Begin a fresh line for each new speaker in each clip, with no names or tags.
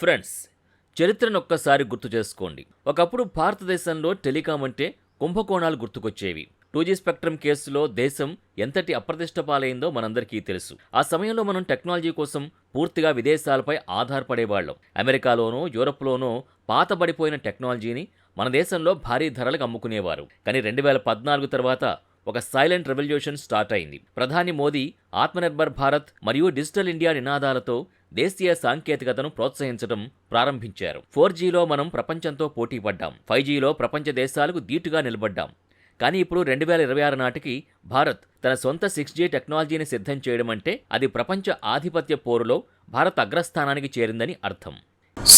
Friends చరిత్రను ఒక్కసారి గుర్తు చేసుకోండి. ఒకప్పుడు భారతదేశంలో టెలికాం అంటే కుంభకోణాలు గుర్తుకొచ్చేవి. టూ జీ స్పెక్ట్రమ్ కేసులో దేశం ఎంతటి అప్రతిష్ట పాలైందో మనందరికీ తెలుసు. ఆ సమయంలో మనం టెక్నాలజీ కోసం పూర్తిగా విదేశాలపై ఆధారపడేవాళ్ళం. అమెరికాలోనో యూరప్లోనో పాతబడిపోయిన టెక్నాలజీని మన దేశంలో భారీ ధరలకు అమ్ముకునేవారు. కానీ రెండు వేల పద్నాలుగు తర్వాత ఒక సైలెంట్ రెవల్యూషన్ స్టార్ట్ అయింది. ప్రధాని మోదీ ఆత్మనిర్భర్ భారత్ మరియు డిజిటల్ ఇండియా నినాదాలతో దేశీయ సాంకేతికతను ప్రోత్సహించడం ప్రారంభించారు. ఫోర్ జీలో మనం ప్రపంచంతో పోటీ పడ్డాం. ఫైవ్ జీలో ప్రపంచ దేశాలకు ధీటుగా నిలబడ్డాం. కానీ ఇప్పుడు రెండు వేల ఇరవై ఆరు నాటికి భారత్ తన సొంత సిక్స్ జీ టెక్నాలజీని సిద్ధం చేయడం అంటే అది ప్రపంచ ఆధిపత్య పోరులో భారత్ అగ్రస్థానానికి చేరిందని అర్థం.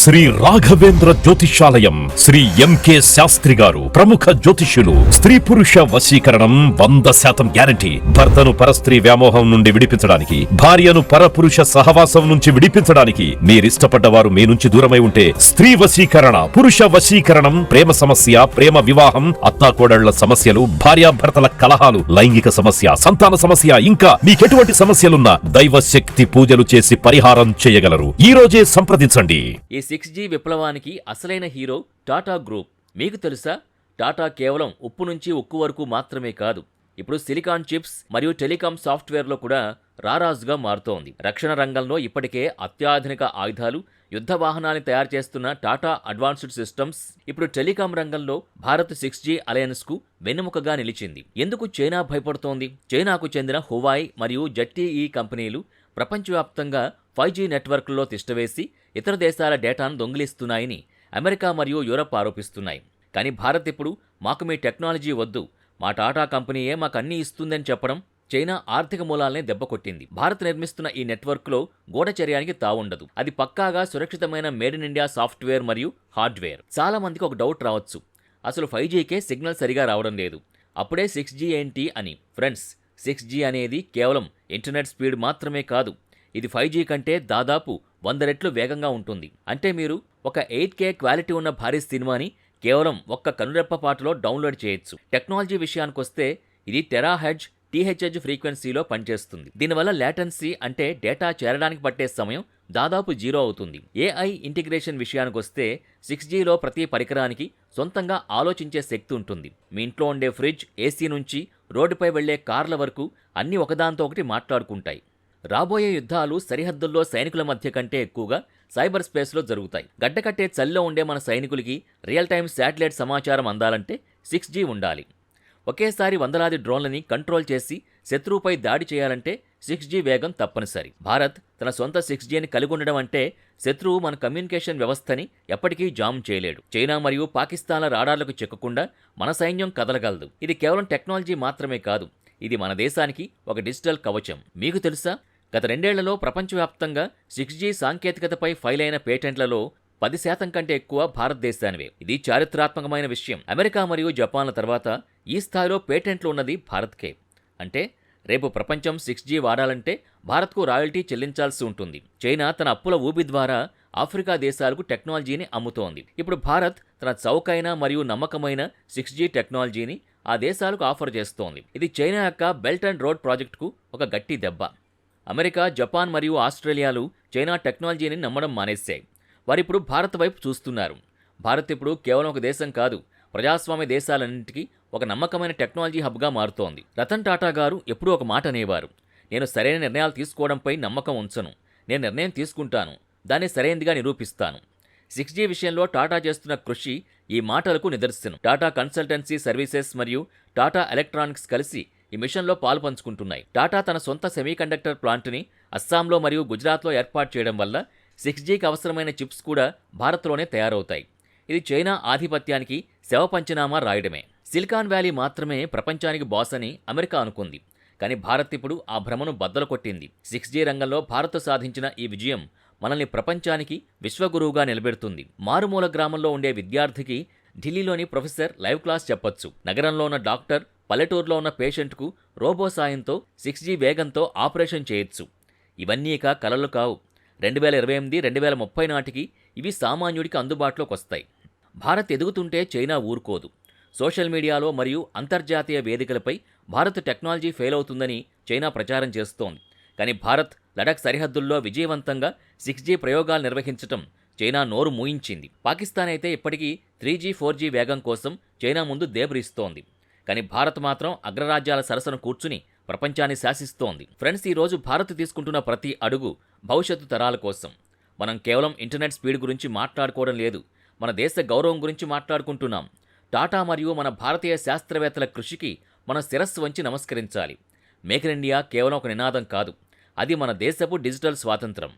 శ్రీ రాఘవేంద్ర జ్యోతిషాలయం శ్రీ ఎంకే శాస్త్రి గారు ప్రముఖ జ్యోతిష్యులు. స్త్రీ పురుష వశీకరణం వంద శాతం గ్యారంటీ. భర్తను పరస్త్రీ వ్యామోహం నుండి విడిపించడానికి భార్యను పరపురుష సహవాసం నుంచి విడిపించడానికి మీరిష్టపడ్డ వారు మీ నుంచి దూరమై ఉంటే స్త్రీ వశీకరణ పురుష వశీకరణం ప్రేమ సమస్య ప్రేమ వివాహం అత్తాకోడళ్ళ సమస్యలు భార్యాభర్తల కలహాలు లైంగిక సమస్య సంతాన సమస్య ఇంకా మీకెటువంటి సమస్యలున్నా దైవ శక్తి పూజలు చేసి పరిహారం చేయగలరు. ఈ రోజే సంప్రదించండి.
ఈ సిక్స్ జీ విప్లవానికి అసలైన హీరో టాటా గ్రూప్. మీకు తెలుసా? టాటా కేవలం ఉప్పు నుంచి ఉక్కు వరకు మాత్రమే కాదు ఇప్పుడు సిలికాన్ చిప్స్ మరియు టెలికాం సాఫ్ట్వేర్లో కూడా రారాజుగా మారుతోంది. రక్షణ రంగంలో ఇప్పటికే అత్యాధునిక ఆయుధాలు యుద్ధ వాహనాన్ని తయారు చేస్తున్న టాటా అడ్వాన్స్డ్ సిస్టమ్స్ ఇప్పుడు టెలికాం రంగంలో భారత్ సిక్స్ జీ అలయన్స్కు వెన్నెముకగా నిలిచింది. ఎందుకు చైనా భయపడుతోంది? చైనాకు చెందిన హువాయ్ మరియు జట్టీఈ కంపెనీలు ప్రపంచవ్యాప్తంగా ఫైవ్ జీ నెట్వర్క్లో తిష్టవేసి ఇతర దేశాల డేటాను దొంగిలిస్తున్నాయని అమెరికా మరియు యూరప్ ఆరోపిస్తున్నాయి. కానీ భారత్ ఇప్పుడు మాకు మీ టెక్నాలజీ వద్దు మా టాటా కంపెనీయే మాకు అన్నీ ఇస్తుందని చెప్పడం చైనా ఆర్థిక మూలాలనే దెబ్బకొట్టింది భారత్ నిర్మిస్తున్న ఈ నెట్వర్క్లో గూఢచర్యానికి తావుండదు. అది పక్కాగా సురక్షితమైన మేడ్ ఇన్ ఇండియా సాఫ్ట్వేర్ మరియు హార్డ్వేర్. చాలా మందికి ఒక డౌట్ రావచ్చు. అసలు ఫైవ్ జీకే సిగ్నల్ సరిగా రావడం లేదు. అప్పుడే సిక్స్ జీ ఏంటి అని. ఫ్రెండ్స్ సిక్స్ జీ అనేది కేవలం ఇంటర్నెట్ స్పీడ్ మాత్రమే కాదు. ఇది ఫైవ్ జీ కంటే దాదాపు వంద రెట్లు వేగంగా ఉంటుంది. అంటే మీరు ఒక ఎయిట్ కే క్వాలిటీ ఉన్న భారీ సినిమాని కేవలం ఒక్క కనురెప్పపాటులో డౌన్లోడ్ చేయొచ్చు. టెక్నాలజీ విషయానికొస్తే ఇది టెరాహెడ్జ్ టీహెచ్హెచ్ ఫ్రీక్వెన్సీలో పనిచేస్తుంది. దీనివల్ల లేటెన్సీ అంటే డేటా చేరడానికి పట్టే సమయం దాదాపు జీరో అవుతుంది. ఏఐ ఇంటిగ్రేషన్ విషయానికొస్తే సిక్స్ జీలో ప్రతి పరికరానికి సొంతంగా ఆలోచించే శక్తి ఉంటుంది. మీ ఇంట్లో ఉండే ఫ్రిడ్జ్ ఏసీ నుంచి రోడ్డుపై వెళ్ళే కార్ల వరకు అన్నీ ఒకదాంతో ఒకటి మాట్లాడుకుంటాయి. రాబోయే యుద్ధాలు సరిహద్దుల్లో సైనికుల మధ్య కంటే ఎక్కువగా సైబర్ స్పేస్లో జరుగుతాయి. గడ్డకట్టే చలిలో ఉండే మన సైనికులకి రియల్ టైం శాటిలైట్ సమాచారం అందాలంటే సిక్స్ జీ ఉండాలి. ఒకేసారి వందలాది డ్రోన్లని కంట్రోల్ చేసి శత్రువుపై దాడి చేయాలంటే సిక్స్ జీ వేగం తప్పనిసరి. భారత్ తన సొంత సిక్స్ జీని కలిగి ఉండడం అంటే శత్రువు మన కమ్యూనికేషన్ వ్యవస్థని ఎప్పటికీ జామ్ చేయలేడు. చైనా మరియు పాకిస్తాన్ల రాడార్లకు చిక్కకుండా మన సైన్యం కదలగలదు. ఇది కేవలం టెక్నాలజీ మాత్రమే కాదు. ఇది మన దేశానికి ఒక డిజిటల్ కవచం. మీకు తెలుసా? గత రెండేళ్ళలో ప్రపంచవ్యాప్తంగా సిక్స్ జీ సాంకేతికతపై ఫైల్ అయిన పేటెంట్లలో పది శాతం కంటే ఎక్కువ భారతదేశానివే. ఇది చారిత్రాత్మకమైన విషయం. అమెరికా మరియు జపాన్ల తర్వాత ఈ స్థాయిలో పేటెంట్లు ఉన్నది భారత్కే. అంటే రేపు ప్రపంచం సిక్స్ జీ వాడాలంటే భారత్కు రాయల్టీ చెల్లించాల్సి ఉంటుంది. చైనా తన అప్పుల ఊబి ద్వారా ఆఫ్రికా దేశాలకు టెక్నాలజీని అమ్ముతోంది. ఇప్పుడు భారత్ తన చౌకైన మరియు నమ్మకమైన సిక్స్ జీ టెక్నాలజీని ఆ దేశాలకు ఆఫర్ చేస్తోంది. ఇది చైనా యొక్క బెల్ట్ అండ్ రోడ్ ప్రాజెక్టుకు ఒక గట్టి దెబ్బ. అమెరికా జపాన్ మరియు ఆస్ట్రేలియాలు చైనా టెక్నాలజీని నమ్మడం మానేశాయి వారిప్పుడు భారత్ వైపు చూస్తున్నారు. భారత్ ఇప్పుడు కేవలం ఒక దేశం కాదు ప్రజాస్వామ్య దేశాలన్నింటికీ ఒక నమ్మకమైన టెక్నాలజీ హబ్గా మారుతోంది. రతన్ టాటా గారు ఎప్పుడూ ఒక మాట అనేవారు నేను సరైన నిర్ణయాలు తీసుకోవడంపై నమ్మకం ఉంచను. నేను నిర్ణయం తీసుకుంటాను. దాన్ని సరైనదిగా నిరూపిస్తాను. సిక్స్ జీ విషయంలో టాటా చేస్తున్న కృషి ఈ మాటలకు నిదర్శనం. టాటా కన్సల్టెన్సీ సర్వీసెస్ మరియు టాటా ఎలక్ట్రానిక్స్ కలిసి ఈ మిషన్లో పాలు పంచుకుంటున్నాయి. టాటా తన సొంత సెమీకండక్టర్ ప్లాంట్ని అస్సాంలో మరియు గుజరాత్లో ఏర్పాటు చేయడం వల్ల సిక్స్ జీకి అవసరమైన చిప్స్ కూడా భారత్లోనే తయారవుతాయి. ఇది చైనా ఆధిపత్యానికి శవ పంచనామా రాయడమే. సిలికాన్ వ్యాలీ మాత్రమే ప్రపంచానికి బాస్ అని అమెరికా అనుకుంది. కానీ భారత్ ఇప్పుడు ఆ భ్రమను బద్దలు కొట్టింది సిక్స్ జీ రంగంలో భారత్ సాధించిన ఈ విజయం మనల్ని ప్రపంచానికి విశ్వగురువుగా నిలబెడుతుంది. మారుమూల గ్రామంలో ఉండే విద్యార్థికి ఢిల్లీలోని ప్రొఫెసర్ లైవ్ క్లాస్ చెప్పొచ్చు. నగరంలో ఉన్న డాక్టర్ పల్లెటూరులో ఉన్న పేషెంట్కు రోబో సాయంతో సిక్స్ జీ వేగంతో ఆపరేషన్ చేయొచ్చు. ఇవన్నీ ఇక కలలు కావు. రెండు వేల ఇరవై ఎనిమిది రెండు వేల ముప్పై నాటికి ఇవి సామాన్యుడికి అందుబాటులోకి వస్తాయి. భారత్ ఎదుగుతుంటే చైనా ఊరుకోదు. సోషల్ మీడియాలో మరియు అంతర్జాతీయ వేదికలపై భారత్ టెక్నాలజీ ఫెయిల్ అవుతుందని చైనా ప్రచారం చేస్తోంది. కానీ భారత్ లడఖ్ సరిహద్దుల్లో విజయవంతంగా సిక్స్ జీ ప్రయోగాలు నిర్వహించటం చైనా నోరు మూయించింది. పాకిస్తాన్ అయితే ఇప్పటికీ త్రీ జీ ఫోర్ జీ వేగం కోసం చైనా ముందు దేబరిస్తోంది. కానీ భారత్ మాత్రం అగ్రరాజ్యాల సరసన కూర్చుని ప్రపంచాన్ని శాసిస్తోంది. ఫ్రెండ్స్ ఈ రోజు భారత్ తీసుకుంటున్న ప్రతి అడుగు భవిష్యత్తు తరాల కోసం. మనం కేవలం ఇంటర్నెట్ స్పీడ్ గురించి మాట్లాడుకోవడం లేదు మన దేశ గౌరవం గురించి మాట్లాడుకుంటున్నాం. టాటా మరియు మన భారతీయ శాస్త్రవేత్తల కృషికి మనం శిరస్సు వంచి నమస్కరించాలి. మేక్ ఇన్ ఇండియా కేవలం ఒక నినాదం కాదు అది మన దేశపు డిజిటల్ స్వాతంత్రం.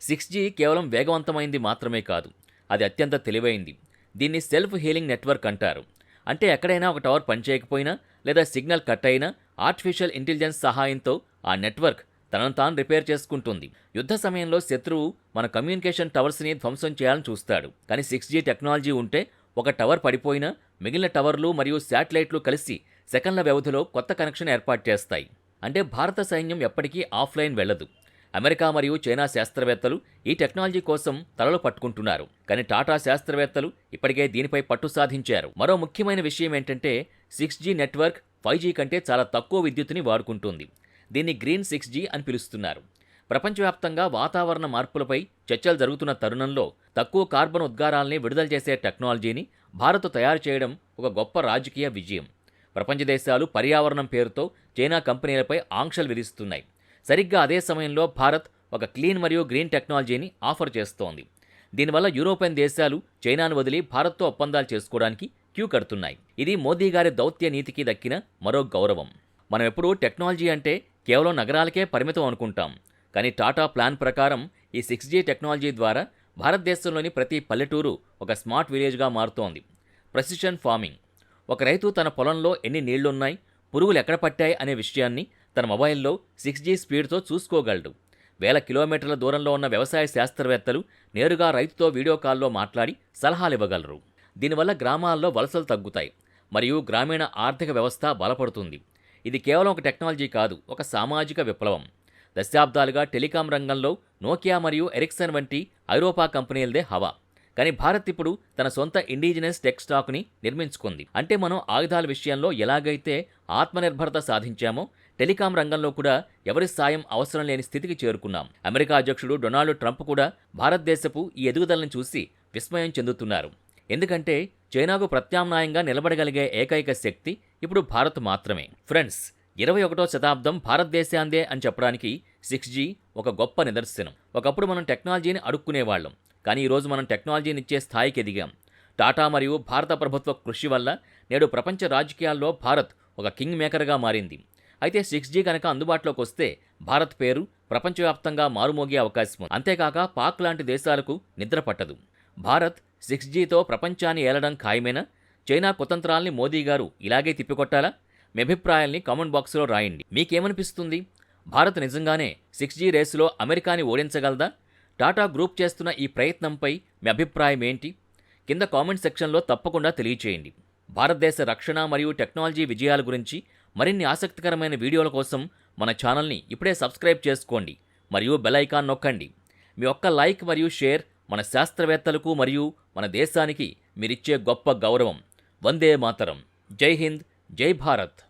సిక్స్ జీ కేవలం వేగవంతమైంది మాత్రమే కాదు అది అత్యంత తెలివైంది. దీన్ని సెల్ఫ్ హీలింగ్ నెట్వర్క్ అంటారు. అంటే ఎక్కడైనా ఒక టవర్ పనిచేయకపోయినా లేదా సిగ్నల్ కట్ అయినా ఆర్టిఫిషియల్ ఇంటెలిజెన్స్ సహాయంతో ఆ నెట్వర్క్ తనను తాను రిపేర్ చేసుకుంటుంది. యుద్ధ సమయంలో శత్రువు మన కమ్యూనికేషన్ టవర్స్ని ధ్వంసం చేయాలని చూస్తాడు. కానీ సిక్స్ జీ టెక్నాలజీ ఉంటే ఒక టవర్ పడిపోయినా మిగిలిన టవర్లు మరియు శాటిలైట్లు కలిసి సెకండ్ల వ్యవధిలో కొత్త కనెక్షన్ ఏర్పాటు చేస్తాయి. అంటే భారత సైన్యం ఎప్పటికీ ఆఫ్లైన్ వెళ్ళదు. అమెరికా మరియు చైనా శాస్త్రవేత్తలు ఈ టెక్నాలజీ కోసం తలలు పట్టుకుంటున్నారు. కానీ టాటా శాస్త్రవేత్తలు ఇప్పటికే దీనిపై పట్టు సాధించారు. మరో ముఖ్యమైన విషయం ఏంటంటే six G network five G కంటే చాలా తక్కువ విద్యుత్తుని వాడుకుంటుంది. దీన్ని గ్రీన్ సిక్స్ జీ అని పిలుస్తున్నారు. ప్రపంచవ్యాప్తంగా వాతావరణ మార్పులపై చర్చలు జరుగుతున్న తరుణంలో తక్కువ కార్బన్ ఉద్గారాల్ని విడుదల చేసే టెక్నాలజీని భారత్ తయారు చేయడం ఒక గొప్ప రాజకీయ విజయం. ప్రపంచ దేశాలు పర్యావరణం పేరుతో చైనా కంపెనీలపై ఆంక్షలు విధిస్తున్నాయి. సరిగ్గా అదే సమయంలో భారత్ ఒక క్లీన్ మరియు గ్రీన్ టెక్నాలజీని ఆఫర్ చేస్తోంది. దీనివల్ల యూరోపియన్ దేశాలు చైనాను వదిలి భారత్తో ఒప్పందాలు చేసుకోవడానికి క్యూ కడుతున్నాయి. ఇది మోదీ గారి దౌత్య నీతికి దక్కిన మరో గౌరవం. మనం ఎప్పుడూ టెక్నాలజీ అంటే కేవలం నగరాలకే పరిమితం అనుకుంటాం. కానీ టాటా ప్లాన్ ప్రకారం ఈ సిక్స్ జీ టెక్నాలజీ ద్వారా భారతదేశంలోని ప్రతి పల్లెటూరు ఒక స్మార్ట్ విలేజ్గా మారుతోంది. Precision farming. ఒక రైతు తన పొలంలో ఎన్ని నీళ్ళున్నాయి పురుగులు ఎక్కడ పట్టాయి అనే విషయాన్ని తన మొబైల్లో సిక్స్ జీ స్పీడ్తో చూసుకోగలడు. వేల కిలోమీటర్ల దూరంలో ఉన్న వ్యవసాయ శాస్త్రవేత్తలు నేరుగా రైతుతో వీడియో కాల్లో మాట్లాడి సలహాలు ఇవ్వగలరు దీనివల్ల గ్రామాల్లో వలసలు తగ్గుతాయి మరియు గ్రామీణ ఆర్థిక వ్యవస్థ బలపడుతుంది. ఇది కేవలం ఒక టెక్నాలజీ కాదు ఒక సామాజిక విప్లవం. దశాబ్దాలుగా టెలికాం రంగంలో నోకియా మరియు ఎరిక్సన్ వంటి ఐరోపా కంపెనీలదే హవా. కానీ భారత్ ఇప్పుడు తన సొంత ఇండిజినస్ టెక్ స్టాక్ని నిర్మించుకుంది. అంటే మనం ఆయుధాల విషయంలో ఎలాగైతే ఆత్మనిర్భరత సాధించామో టెలికాం రంగంలో కూడా ఎవరి సాయం అవసరం లేని స్థితికి చేరుకున్నాం. అమెరికా అధ్యక్షుడు డొనాల్డ్ ట్రంప్ కూడా భారతదేశపు ఈ ఎదుగుదలను చూసి విస్మయం చెందుతున్నారు. ఎందుకంటే చైనాకు ప్రత్యామ్నాయంగా నిలబడగలిగే ఏకైక శక్తి ఇప్పుడు భారత్ మాత్రమే. ఫ్రెండ్స్ ఇరవై ఒకటో శతాబ్దం భారతదేశాందే అని చెప్పడానికి సిక్స్ జీ ఒక గొప్ప నిదర్శనం. ఒకప్పుడు మనం టెక్నాలజీని అడుక్కునేవాళ్ళం. కానీ ఈరోజు మనం టెక్నాలజీని ఇచ్చే స్థాయికి ఎదిగాం. టాటా మరియు భారత ప్రభుత్వ కృషి వల్ల నేడు ప్రపంచ రాజకీయాల్లో భారత్ ఒక కింగ్ మేకర్గా మారింది. అయితే సిక్స్ జీ కనుక అందుబాటులోకి వస్తే భారత్ పేరు ప్రపంచవ్యాప్తంగా మారుమోగే అవకాశం. ఉంది అంతేకాక పాక్ లాంటి దేశాలకు నిద్ర పట్టదు. భారత్ సిక్స్ జీతో ప్రపంచాన్ని ఏలడం ఖాయమేనా? చైనా కుతంత్రాల్ని మోదీ గారు ఇలాగే తిప్పికొట్టాలా? మీ అభిప్రాయాల్ని కామెంట్ బాక్స్లో రాయండి. మీకేమనిపిస్తుంది? భారత్ నిజంగానే సిక్స్ జీ రేసులో అమెరికాని ఓడించగలదా? టాటా గ్రూప్ చేస్తున్న ఈ ప్రయత్నంపై మీ అభిప్రాయం ఏంటి కింద కామెంట్ సెక్షన్లో తప్పకుండా తెలియచేయండి. భారతదేశ రక్షణ మరియు టెక్నాలజీ విజయాల గురించి మరిన్ని ఆసక్తికరమైన వీడియోల కోసం మన ఛానల్ని ఇప్పుడే సబ్స్క్రైబ్ చేసుకోండి మరియు బెల్ ఐకాన్ నొక్కండి. మీ ఒక్క లైక్ మరియు షేర్ మన శాస్త్రవేత్తలకు మరియు మన దేశానికి మీరిచ్చే గొప్ప గౌరవం. వందే మాతరం. జై హింద్. జై భారత్.